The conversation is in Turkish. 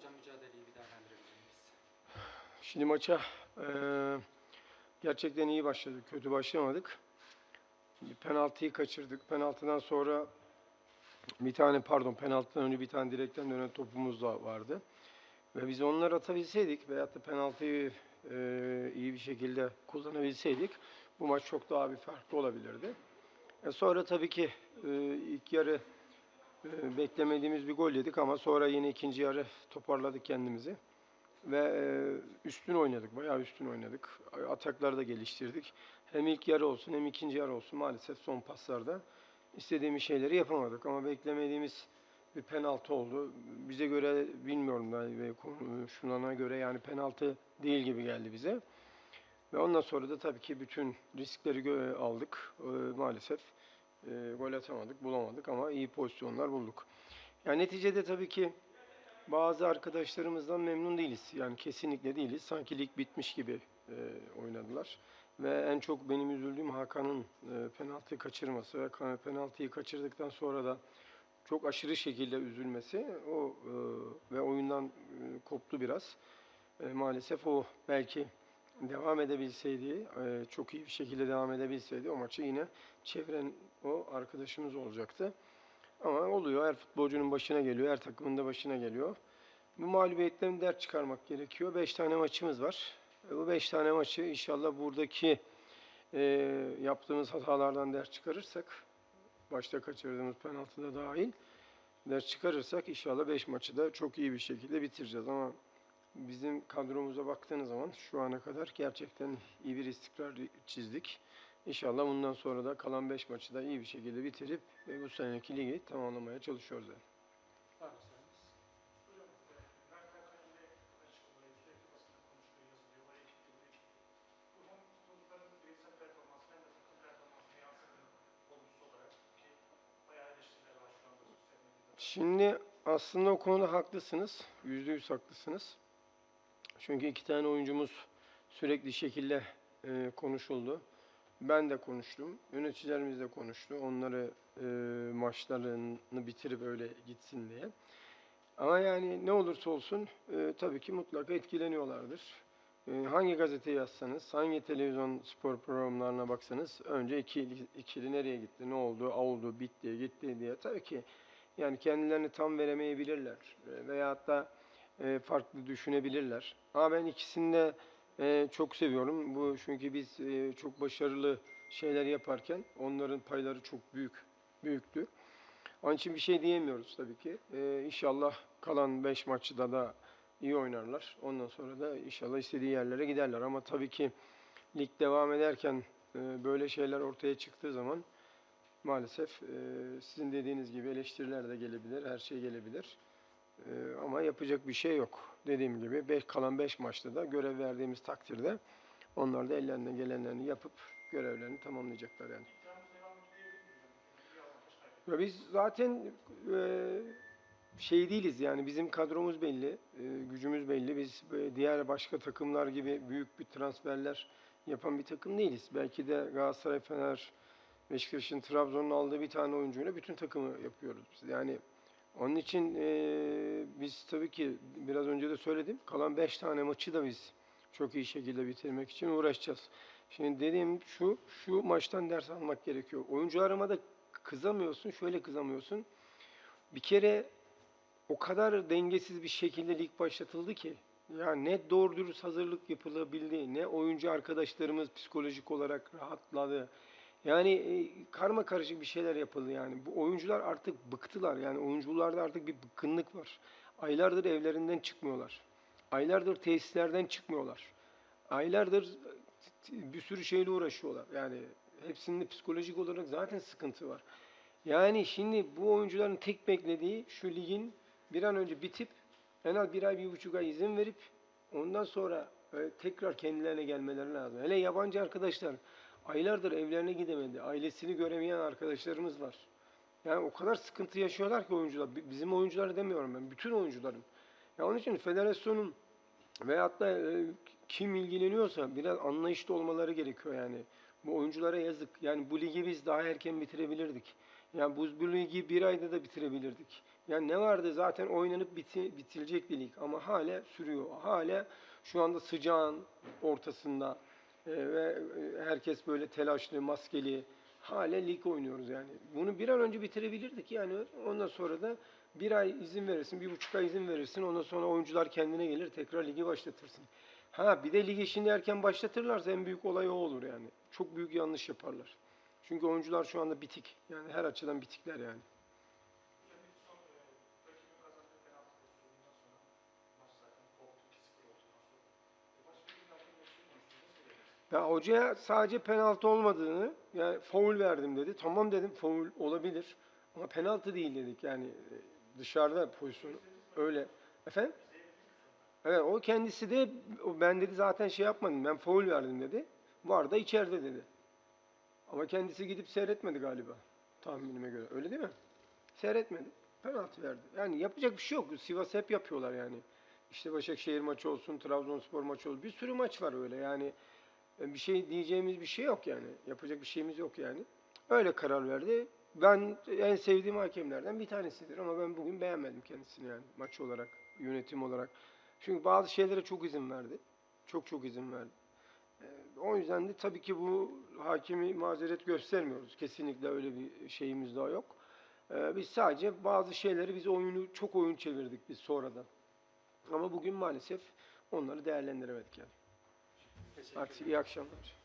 Hocam mücadeleyi bir değerlendirebilir? Şimdi maça eee, gerçekten iyi başladık. Kötü başlamadık. Bir penaltıyı kaçırdık. Penaltıdan sonra bir tane pardon penaltıdan önce bir tane direkten dönen topumuz da vardı. Ve biz onları atabilseydik veyahut da penaltıyı eee, iyi bir şekilde kullanabilseydik bu maç çok daha bir farklı olabilirdi. E sonra tabii ki eee, ilk yarı beklemediğimiz bir gol yedik ama sonra yine ikinci yarı toparladık kendimizi ve e, üstün oynadık. Bayağı üstün oynadık. Atakları da geliştirdik. Hem ilk yarı olsun hem ikinci yarı olsun maalesef son paslarda istediğimiz şeyleri yapamadık ama beklemediğimiz bir penaltı oldu. Bize göre bilmiyorum da konu- şunana göre yani penaltı değil gibi geldi bize. Ve ondan sonra da tabii ki bütün riskleri aldık. E, maalesef e, gol atamadık, bulamadık ama iyi pozisyonlar bulduk. Yani neticede tabii ki bazı arkadaşlarımızdan memnun değiliz. Yani kesinlikle değiliz. Sanki lig bitmiş gibi e, oynadılar. Ve en çok benim üzüldüğüm Hakan'ın e, penaltıyı kaçırması ve penaltıyı kaçırdıktan sonra da çok aşırı şekilde üzülmesi o e, ve oyundan e, koptu biraz. E, maalesef o belki devam edebilseydi, e, çok iyi bir şekilde devam edebilseydi o maçı yine çeviren o arkadaşımız olacaktı. Ama oluyor. Her futbolcunun başına geliyor. Her takımın da başına geliyor. Bu mağlubiyetten dert çıkarmak gerekiyor. 5 tane maçımız var. E, Bu 5 tane maçı inşallah buradaki e, yaptığımız hatalardan ders çıkarırsak, başta kaçırdığımız penaltıda dahil, ders çıkarırsak inşallah 5 maçı da çok iyi bir şekilde bitireceğiz. Ama bizim kadromuza baktığınız zaman şu ana kadar gerçekten iyi bir istikrar çizdik. İnşallah bundan sonra da kalan 5 maçı da iyi bir şekilde bitirip e, bu seneki ligi tamamlamaya çalışıyoruz. Yani. E. Şimdi aslında o konuda haklısınız. Yüzde yüz haklısınız. Çünkü iki tane oyuncumuz sürekli şekilde e, konuşuldu. Ben de konuştum. Yöneticilerimiz de konuştu. Onları e, maçlarını bitirip öyle gitsin diye. Ama yani ne olursa olsun e, tabii ki mutlaka etkileniyorlardır. E, hangi gazete yazsanız, hangi televizyon spor programlarına baksanız önce ikili, ikili nereye gitti, ne oldu, oldu, bitti, gitti diye. Tabii ki yani kendilerini tam veremeyebilirler e, veyahut da e, farklı düşünebilirler. Ama ben ikisini de e, çok seviyorum. Bu çünkü biz e, çok başarılı şeyler yaparken onların payları çok büyük, büyüktü. Onun için bir şey diyemiyoruz tabii ki. E, inşallah kalan 5 maçta da iyi oynarlar. Ondan sonra da inşallah istediği yerlere giderler. Ama tabii ki lig devam ederken böyle şeyler ortaya çıktığı zaman maalesef sizin dediğiniz gibi eleştiriler de gelebilir, her şey gelebilir. E, ama yapacak bir şey yok. Dediğim gibi beş, kalan 5 maçta da görev verdiğimiz takdirde onlar da ellerinden gelenlerini yapıp görevlerini tamamlayacaklar yani. Ya biz zaten e, şey değiliz yani bizim kadromuz belli, e, gücümüz belli. Biz e, diğer başka takımlar gibi büyük bir transferler yapan bir takım değiliz. Belki de Galatasaray, Fener, Beşiktaş'ın, Trabzon'un aldığı bir tane oyuncuyla bütün takımı yapıyoruz biz. Yani onun için e, biz tabii ki biraz önce de söyledim. Kalan 5 tane maçı da biz çok iyi şekilde bitirmek için uğraşacağız. Şimdi dediğim şu, şu maçtan ders almak gerekiyor. Oyuncularıma da kızamıyorsun, şöyle kızamıyorsun. Bir kere o kadar dengesiz bir şekilde lig başlatıldı ki. Ya ne doğru dürüst hazırlık yapılabildi, ne oyuncu arkadaşlarımız psikolojik olarak rahatladı. Yani e, karma karışık bir şeyler yapıldı yani. Bu oyuncular artık bıktılar. Yani oyuncularda artık bir bıkkınlık var. Aylardır evlerinden çıkmıyorlar. Aylardır tesislerden çıkmıyorlar. Aylardır t- bir sürü şeyle uğraşıyorlar. Yani hepsinde psikolojik olarak zaten sıkıntı var. Yani şimdi bu oyuncuların tek beklediği şu ligin bir an önce bitip en az bir ay, bir buçuk ay izin verip ondan sonra e, tekrar kendilerine gelmeleri lazım. Hele yabancı arkadaşlar aylardır evlerine gidemedi. Ailesini göremeyen arkadaşlarımız var. Yani o kadar sıkıntı yaşıyorlar ki oyuncular. Bi- Bizim oyuncuları demiyorum ben. Bütün oyuncuların. Ya onun için federasyonun veyahut da e, kim ilgileniyorsa biraz anlayışlı olmaları gerekiyor yani. Bu oyunculara yazık. Yani bu ligi biz daha erken bitirebilirdik. Yani bu, bu ligi bir ayda da bitirebilirdik. Yani ne vardı zaten oynanıp biti, bitirecek bir lig ama hala sürüyor. Hala şu anda sıcağın ortasında ve e, herkes böyle telaşlı, maskeli. Hala lig oynuyoruz yani. Bunu bir an önce bitirebilirdik yani. Ondan sonra da bir ay izin verirsin, bir buçuk ay izin verirsin. Ondan sonra oyuncular kendine gelir, tekrar ligi başlatırsın. Ha bir de ligi şimdi erken başlatırlarsa en büyük olay o olur yani. Çok büyük yanlış yaparlar. Çünkü oyuncular şu anda bitik. Yani her açıdan bitikler. Yani son e, rakibin kazandığı penaltı pozisyonundan sonra maç zaten koptu 2-0 olduktan sonra. E, başka bir hakem mevzusunu konuştunuz. Ben hocaya sadece penaltı olmadığını, yani faul verdim dedi. Tamam dedim faul olabilir ama penaltı değil dedik. Yani e, dışarıda pozisyon öyle. Efendim? Evet o kendisi de ben dedi zaten şey yapmadım. Ben faul verdim dedi. Var da içeride dedi. Ama kendisi gidip seyretmedi galiba. Tahminime göre. Öyle değil mi? Seyretmedi. Penaltı verdi. Yani yapacak bir şey yok. Sivas hep yapıyorlar yani. İşte Başakşehir maçı olsun, Trabzonspor maçı olsun. Bir sürü maç var öyle yani. E, Bir şey diyeceğimiz bir şey yok yani. Yapacak bir şeyimiz yok yani. Öyle karar verdi. Ben en sevdiğim hakemlerden bir tanesidir ama ben bugün beğenmedim kendisini yani maç olarak, yönetim olarak. Çünkü bazı şeylere çok izin verdi. Çok çok izin verdi. E, O yüzden de tabii ki bu hakimi mazeret göstermiyoruz. Kesinlikle öyle bir şeyimiz daha yok. E, Biz sadece bazı şeyleri biz oyunu çok oyun çevirdik biz sonradan. Ama bugün maalesef onları değerlendiremedik yani. Teşekkür Artık iyi akşamlar.